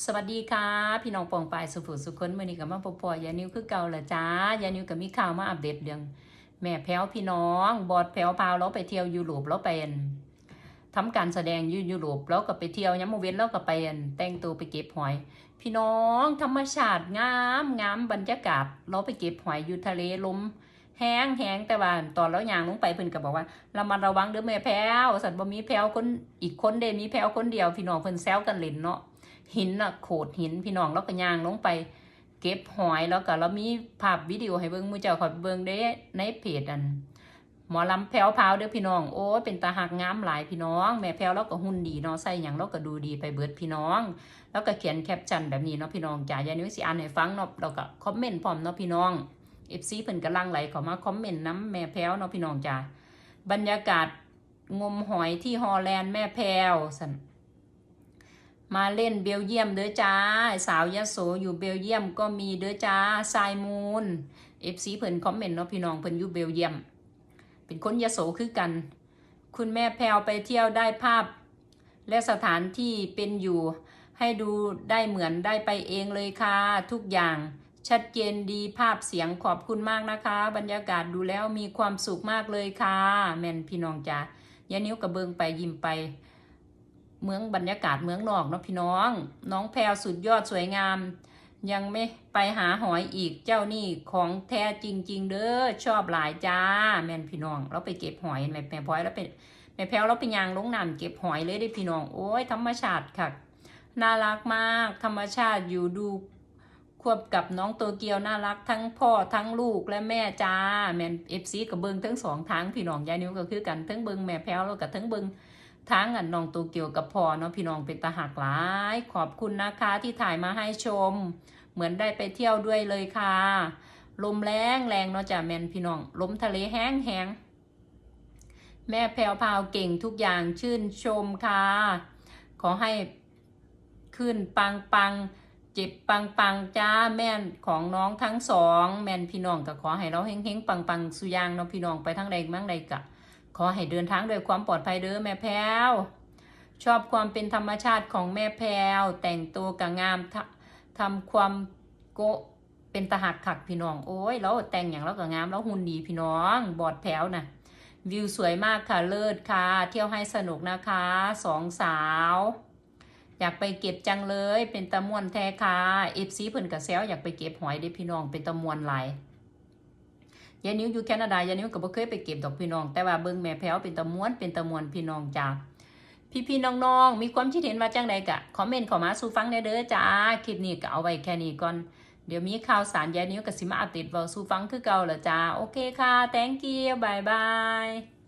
สวัสดีค่ะ พี่น้องปองปายสุขุสุขคนมื่อนี้กับมาพบพอยานิวคือเก่าละจ้ายานิวกับมีข่าวมาอัปเดตเรื่องแม่แพ้วพี่น้องบอดแพ้วพาวเราไปเที่ยวยุโรปเราเป็นทำการแสดงยูยุโรปแล้วก็ไปเที่ยวย้ำมเวนแล้วก็ไปอั่นแต่งตัวไปเก็บหอย พี่น้องธรรมชาติงามงามบรรยากาศ เราไปเก็บหอยอยู่ทะเลลมแห้งแห้งแต่ว่าตอนเราย่างลงไปเพิ่นก็บอกว่าเรามาระวังเด้อแม่แพ้วสัตว์บ่มีแพ้วคนอีกคนเด้มีแพ้วคนเดียว พี่น้องเพิ่นแซวกันเล่นเนาะ หินอะโขดหินพี่น้องแล้วก็ย่างลงไป เก็บหอยแล้วก็เรามีภาพวิดีโอให้เบิ่งมือเจ้าขอยเบิ่งได้ในเพจอันหมอลำแพ้วพาวเด้อพี่น้องโอ้ยเป็นตาหักงามหลายพี่น้อง แม่แพ้วแล้วก็หุ่นดีเนาะใส่หยังแล้วก็ดูดีไปเบิดพี่น้อง แล้วก็เขียนแคปชั่นแบบนี้เนาะพี่น้องจ่ายานิวสิอ่านให้ฟังเนาะแล้วก็คอมเมนต์พร้อมเนาะพี่น้อง FC เพิ่นกำลังไหลเข้ามาคอมเมนต์น้ำแม่แพวเนาะพี่น้องจ้าบรรยากาศงมหอยที่ฮอลแลนด์แม่แพ้วสัน มาเล่นเบลเยียมเด้อจ้า สาวยะโสอยู่เบลเยียมก็มีเด้อจ้าทรายมูลเอฟซีเพิ่นคอมเมนต์เนาะพี่น้องเพิ่นอยู่เบลเยียม เป็นคนยะโสคือกัน คุณแม่แพลวไปเที่ยวได้ภาพ และสถานที่เป็นอยู่ ให้ดูได้เหมือนได้ไปเองเลยค่ะ ทุกอย่างชัดเจนดีภาพเสียงขอบคุณมากนะคะ บรรยากาศดูแล้วมีความสุขมากเลยค่ะ แม่นพี่น้องจ้ายานิ้วกระเบิงไปยิ้มไป เมืองบรรยากาศเมืองนอกเนาะพี่น้อง น้องแพรสุดยอดสวยงาม ยังไม่ไปหาหอยอีกเจ้านี่ของแท้จริง ๆ เด้อชอบหลายจ้า แม่นพี่น้อง เราไปเก็บหอยแม่แม่พลอยแล้วเป็นแม่แพรวเราไปยางลงน้ำเก็บหอยเลยได้พี่น้องโอ้ยธรรมชาติค่ะน่ารักมาก ธรรมชาติอยู่ดูควบกับน้องโตเกียวน่ารักทั้งพ่อทั้งลูกและแม่จ้าแม่นเอฟซีกับเบิงทั้งสองทางพี่น้องยายนิ้วก็คือกันทั้งเบิงแม่แพรวแล้วกับทั้งเบิง ทั้งอันน้องตูเกียวกับพอเนาะพี่น้องเป็นตาหักหลาย ขอบคุณนะคะที่ถ่ายมาให้ชม เหมือนได้ไปเที่ยวด้วยเลยค่ะ ลมแรงแรงเนาะจ้ะแมนพี่น้อง ลมทะเลแห้งแห้งแม่แพรวพาวเก่งทุกอย่างชื่นชมค่ะ ขอให้ขึ้นปังปังเจ็บปังปังจ้าแม่นของน้องทั้งสอง แม่นพี่น้องก็ขอให้เราเฮงเฮงปังปังสุยางเนาะพี่น้องไปทั้งใดมั่งใดกะ ขอให้เดินทางด้วยความปลอดภัยเด้อแม่แพรวชอบความเป็นธรรมชาติของแม่แพรวแต่งตัวกะงามทำทำความโกเป็นตาหักขักพี่น้องโอ้ยแล้วแต่งอย่างแล้วก็งามแล้วหุ่นดีพี่น้องบอดแผวน่ะวิวสวยมากค่ะเลิศค่ะ เที่ยวให้สนุกนะคะสองสาว อยากไปเก็บจังเลย เป็นตะมวนแท้ค่ะเอฟซีเพิ่นกระแซวอยากไปเก็บหอยเด้พี่น้องเป็นตะมวนหลาย ยายนิ้วอยู่แคนาดายายนิ้วก็บ่เคยไปเก็บดอกพี่น้อง แต่ว่าเบิ่งแม่แพ้วเป็นตะม้วนเป็นตะมวนพี่น้องจ้าพี่พี่ๆน้องๆ มีความคิดเห็นว่าจังใดกะคอมเมนต์เข้ามาสู่ฟังได้เด้อจ้าคลิปนี้ก็เอาไว้แค่นี้ก่อนเดี๋ยวมีข่าวสารยายนิ้วกับสิมาอัปเดตเว้าสู่ฟังคือเก่าละจ้าโอเคค่ะ thank you bye bye